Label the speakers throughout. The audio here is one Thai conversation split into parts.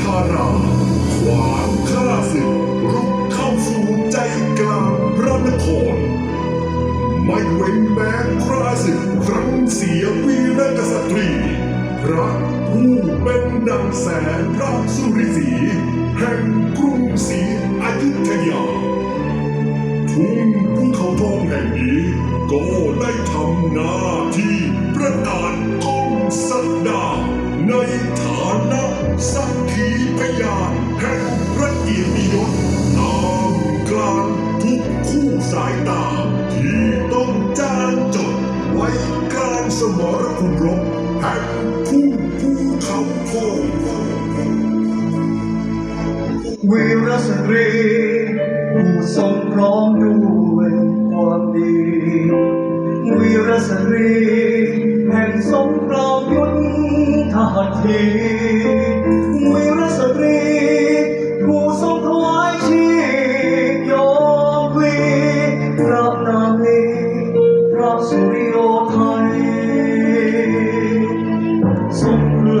Speaker 1: ทาราขวางข้าศึกรุกเข้าสู่ใจกลางพระนคร ไม่เว้นแม้คราศึกครั้งเสียวีรกษัตรีพระผู้เป็นดังแสงพระสุริสีแห่งกรุงศรีอยุธยา ทุ่งภูเขาทองแห่งนี้ก็ได้ทำหน้าที่ประกาศกล้องสักดาในฐานะ สายตา ที่ต้องจานจดไว้กลางสมรภูมิรบแห่งทุ่งภูเขาทอง
Speaker 2: วีรสตรีผู้ทรงพร้อมด้วยความดี วีรสตรีแห่งสงครามยุทธหัตถี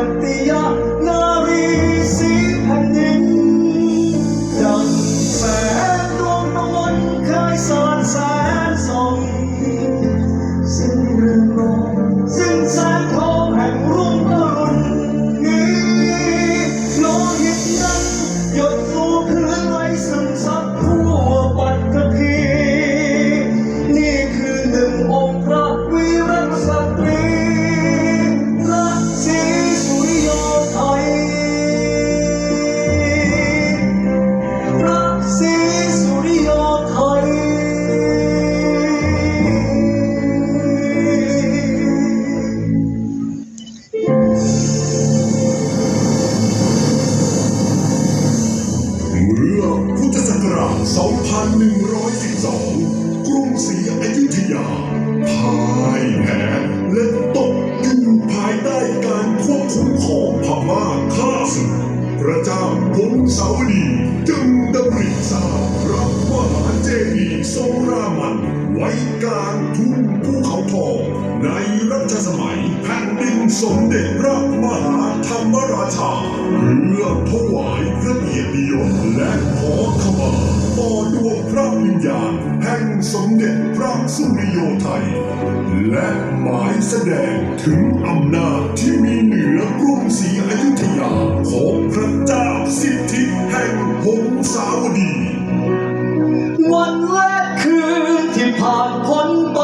Speaker 2: คื ยุ
Speaker 1: ธยาพ่ายแพ้และตกอยู่ภายใต้การควบคุมของพม่าข้าศึกพระเจ้าพงศาวดีจึงดำริสร้างพระมหาเจดีย์ทรงรามันไว้กลางทุ่งภูเขาทองในรัชสมัยแผ่นดินสมเด็จพระมหาธรรมราชาเพื่อถวายพระเกียรติยศและขอข พระวิญญาณแห่งสมเด็จพระสุริโยไทย และหมายแสดงถึงอำนาจที่มีเหนือกรุงศรีอยุธยาของพระเจ้าสิทธิแห่งหงสาวดี
Speaker 2: วันและคืนที่ผ่านพ้นไป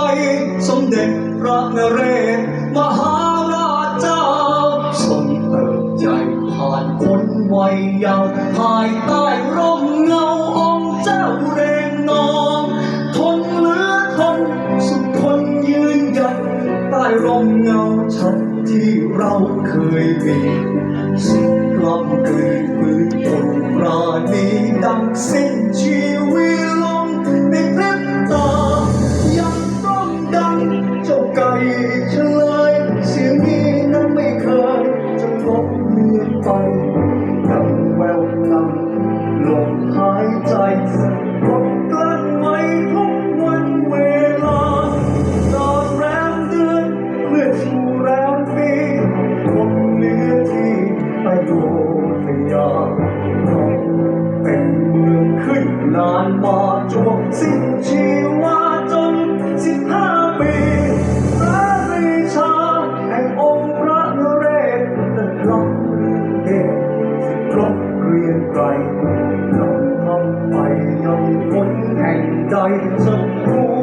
Speaker 2: สมเด็จพระนเรศมหาราชเจ้าทรงเติบใหญ่ผ่านคนวัยยาวภายใต้ร่มเงาอ เจ้าเรงนองทนเหลือทนสุดทนยืนหยัดใต้ร่มเงาชัดที่เราเคยมีสุดกล้ำกลืนปืนตรงราดีดังสิ้นายใจสะกดกลั้นไว้ทุกวันเวลาตอนแรมเดือนเลื่อสู่แรมปีคงเหลือที่อโยธยาเป็นเมืองขึ้นนานมาจวบสิ้นชี แห่